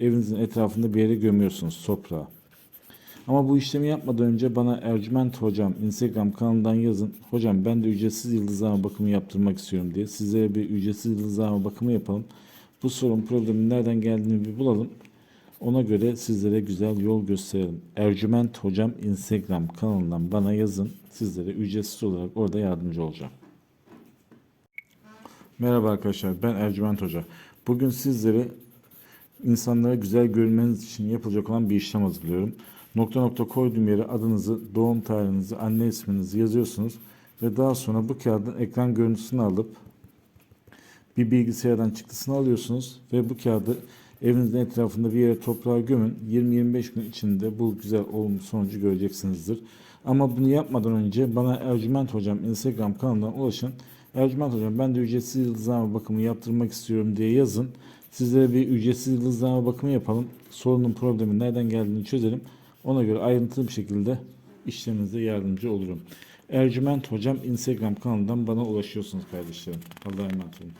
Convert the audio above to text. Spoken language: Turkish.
evinizin etrafında bir yere gömüyorsunuz toprağa. Ama bu işlemi yapmadan önce bana Ercüment Hocam Instagram kanalından yazın. Hocam ben de ücretsiz yıldızlama bakımı yaptırmak istiyorum diye. Sizlere bir ücretsiz yıldızlama bakımı yapalım. Bu sorun problemin nereden geldiğini bir bulalım. Ona göre sizlere güzel yol gösterelim. Ercüment Hocam Instagram kanalından bana yazın. Sizlere ücretsiz olarak orada yardımcı olacağım. Merhaba arkadaşlar ben Ercüment Hoca. Bugün sizlere insanlara güzel görünmeniz için yapılacak olan bir işlem hazırlıyorum. Nokta nokta koyduğum yere adınızı, doğum tarihinizi, anne isminizi yazıyorsunuz ve daha sonra bu kağıdın ekran görüntüsünü alıp bir bilgisayardan çıktısını alıyorsunuz ve bu kağıdı evinizin etrafında bir yere toprağa gömün. 20-25 gün içinde bu güzel olumlu sonucu göreceksinizdir. Ama bunu yapmadan önce bana Ercüment Hocam Instagram kanalından ulaşın. Ercüment Hocam ben de ücretsiz yıldızlama bakımı yaptırmak istiyorum diye yazın. Sizlere bir ücretsiz yıldızlama bakımı yapalım. Sorunun problemin nereden geldiğini çözelim. Ona göre ayrıntılı bir şekilde işleminize yardımcı olurum. Ercüment Hocam Instagram kanalından bana ulaşıyorsunuz kardeşlerim. Allah'a emanet olun.